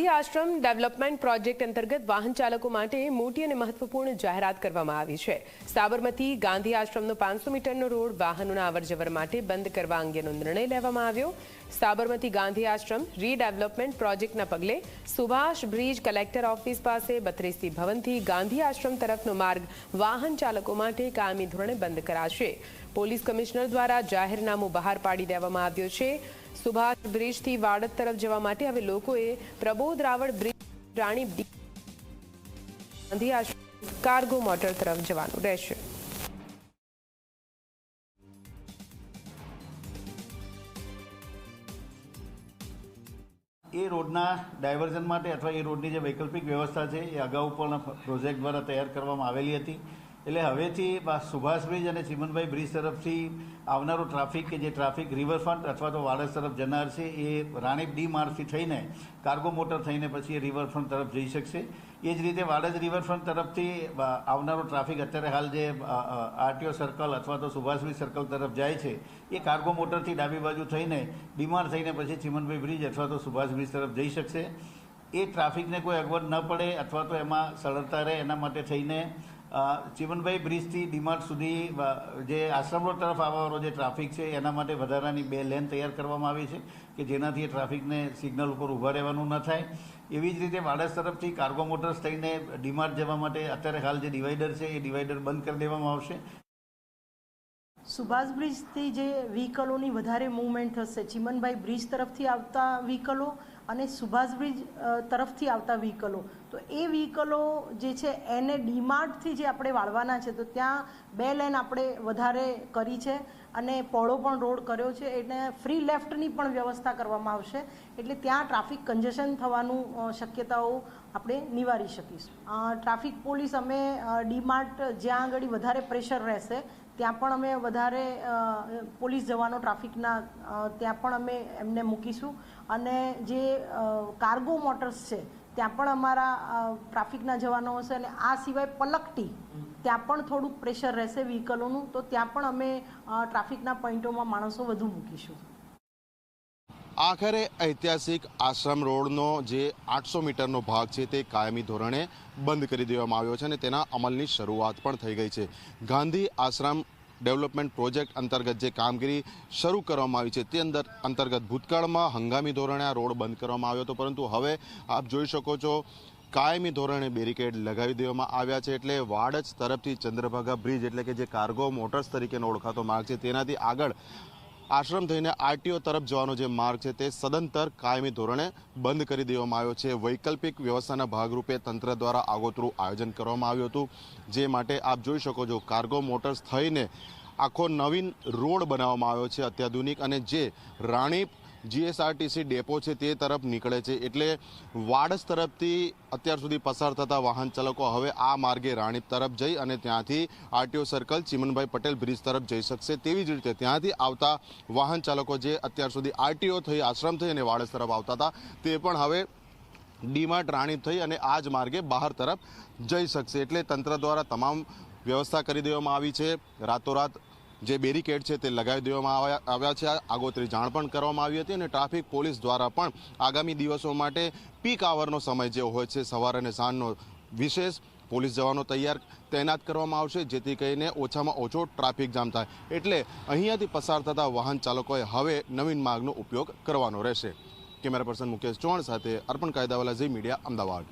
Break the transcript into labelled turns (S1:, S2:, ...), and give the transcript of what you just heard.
S1: ગાંધી આશ્રમ development project અંતર્ગત વાહન ચાલકો માટે મોટી અને મહત્વપૂર્ણ જાહેરાત કરવામાં આવી છે. સાબરમતી ગાંધી આશ્રમનો પાંચસો મીટરનો રોડ વાહનોના અવરજવર માટે બંધ કરવા અંગેનો નિર્ણય લેવામાં આવ્યો. સાબરમતી ગાંધી આશ્રમ રીડેવલપમેન્ટ પ્રોજેક્ટના પગલે સુભાષ બ્રિજ કલેક્ટર ઓફિસ પાસે બત્રીસી ભવનથી ગાંધી આશ્રમ તરફનો માર્ગ વાહન ચાલકો માટે કાયમી ધોરણે બંધ કરાશે. પોલીસ કમિશનર દ્વારા જાહેરનામું બહાર પાડી દેવામાં આવ્યું છે. સુભાષ બ્રિજથી વાડદ તરફ જવા માટે હવે લોકોએ Prabodh Raval bridge Rani Gandhi cargo motor તરફ જવાનું રહેશે.
S2: એ રોડના ડાયવર્ઝન માટે અથવા એ રોડની જે વૈકલ્પિક વ્યવસ્થા છે, એ અગાઉ પણ પ્રોજેક્ટ દ્વારા તૈયાર કરવામાં આવેલી હતી. એટલે હવેથી સુભાષ બ્રિજ અને ચિમનભાઈ બ્રિજ તરફથી આવનારો ટ્રાફિક કે જે ટ્રાફિક રિવરફ્રન્ટ અથવા તો વાડજ તરફ જનાર છે, એ રાણીપ ડી માર્ગથી થઈને કાર્ગો મોટર થઈને પછી એ રિવરફ્રન્ટ તરફ જઈ શકશે. એ જ રીતે વાડજ રિવરફ્રન્ટ તરફથી આવનારો ટ્રાફિક અત્યારે હાલ જે આરટીઓ સર્કલ અથવા તો સુભાષબ્રિજ સર્કલ તરફ જાય છે, એ કાર્ગો મોટરથી ડાબી બાજુ થઈને ડીમાર થઈને પછી ચિમનભાઈ બ્રિજ અથવા તો સુભાષ બ્રિજ તરફ જઈ શકશે. એ ટ્રાફિકને કોઈ અગવડ ન પડે અથવા તો એમાં સરળતા રહે એના માટે થઈને ચિમનભાઈ બ્રિજથી ડીમાર્ટ સુધી જે આશ્રમ રોડ તરફ આવવાનો જે ટ્રાફિક છે, એના માટે વધારાની બે લેન તૈયાર કરવામાં આવી છે, કે જેનાથી ટ્રાફિકને સિગ્નલ ઉપર ઊભા રહેવાનું ન થાય. એવી જ રીતે વાડસ તરફથી કાર્ગો મોટર્સ થઈને ડીમાર્ટ જવા માટે અત્યારે હાલ જે ડિવાઈડર છે, એ ડિવાઈડર બંધ કરી દેવામાં આવશે.
S3: સુભાષ બ્રિજથી જે વ્હીકલોની વધારે મૂવમેન્ટ થશે, ચિમનભાઈ બ્રિજ તરફથી આવતા વ્હીકલો અને સુભાષ બ્રિજ તરફથી આવતા વ્હીકલો. તો એ વ્હીકલો જે છે, એને ડીમાર્ટથી જે આપણે વાળવાના છે, તો ત્યાં બે લેન આપણે વધારે કરી છે અને પોળો પણ રોડ કર્યો છે. એટલે ફ્રી લેફ્ટની પણ વ્યવસ્થા કરવામાં આવશે. એટલે ત્યાં ટ્રાફિક કન્જેશન થવાનું શક્યતાઓ આપણે નિવારી શકીશું. ટ્રાફિક પોલીસ અમે ડીમાર્ટ જ્યાં આગળ વધારે પ્રેશર રહેશે ત્યાં પણ અમે વધારે પોલીસ જવાનો ટ્રાફિકના ત્યાં પણ અમે એમને મૂકીશું. અને જે કાર્ગો મોટર્સ છે, ત્યાં પણ અમારા ટ્રાફિકના જવાનો હશે અને આ સિવાય પલકટી, ત્યાં પણ થોડુંક પ્રેશર રહેશે વ્હીકલોનું તો ત્યાં પણ અમે ટ્રાફિકના પોઈન્ટોમાં માણસો વધુ મૂકીશું.
S4: આખરે ઐતિહાસિક આશ્રમ રોડનો જે આઠસો મીટરનો ભાગ છે તે કાયમી ધોરણે બંધ કરી દેવામાં આવ્યો છે અને તેના અમલની શરૂઆત પણ થઈ ગઈ છે. ગાંધી આશ્રમ ડેવલપમેન્ટ પ્રોજેક્ટ અંતર્ગત જે કામગીરી શરૂ કરવામાં આવી છે તે અંદર અંતર્ગત ભૂતકાળમાં હંગામી ધોરણે આ રોડ બંધ કરવામાં આવ્યો હતો, પરંતુ હવે આપ જોઈ શકો છો કાયમી ધોરણે બેરિકેડ લગાવી દેવામાં આવ્યા છે એટલે વાડજ તરફથી ચંદ્રભાગા બ્રિજ એટલે કે જે કાર્ગો મોટર્સ તરીકેનો ઓળખાતો માર્ગ છે તેનાથી આગળ આશ્રમ થઈને આરટીઓ તરફ જવાનો જે માર્ગ છે તે સદંતર કાયમી ધોરણે બંધ કરી દેવામાં આવ્યો છે. વૈકલ્પિક વ્યવસ્થાના ભાગરૂપે તંત્ર દ્વારા આગોતરું આયોજન કરવામાં આવ્યું હતું. જે માટે આપ જોઈ શકો છો, કાર્ગો મોટર્સ થઈને આખો નવીન રોડ બનાવવામાં આવ્યો છે, અત્યાધુનિક અને જે રાણીપ જીએસઆરટીસી ડેપો છે તે તરફ નીકળે છે એટલે વાડસ તરફથી અત્યાર સુધી પસાર થતા વાહન ચાલકો હવે આ માર્ગે રાણીપ તરફ જઈ અને ત્યાંથી RTO circle, Chimanbhai Patel bridge તરફ જઈ શકશે તેવી જ રીતે ત્યાંથી આવતા વાહન ચાલકો જે અત્યાર સુધી આરટીઓ થઈ, આશ્રમ થઈ અને વાડસ તરફ આવતા હતા, તે પણ હવે ડીમાર્ટ રાણીપ થઈ અને આ જ માર્ગે બહાર તરફ જઈ શકશે. એટલે તંત્ર દ્વારા તમામ વ્યવસ્થા કરી દેવામાં આવી છે. રાતોરાત જે બેરિકેડ છે તે લગાવી દેવામાં આવ્યા છે. આગોતરી જાણ પણ કરવામાં આવી હતી અને ટ્રાફિક પોલીસ દ્વારા પણ આગામી દિવસો માટે પીક આવરનો સમય જે હોય છે. સવાર અને સાંજનો વિશેષ પોલીસ જવાનો તૈયાર તૈનાત કરવામાં આવશે, જેથી કરીને ઓછામાં ઓછો ટ્રાફિક જામ થાય. એટલે અહીંયાથી પસાર થતા વાહન ચાલકોએ હવે નવીન માર્ગનો ઉપયોગ કરવાનો રહેશે. કેમેરા પર્સન મુકેશ ચૌહાણ સાથે અર્પણ કાયદાવાલા ઝી મીડિયા, અમદાવાદ.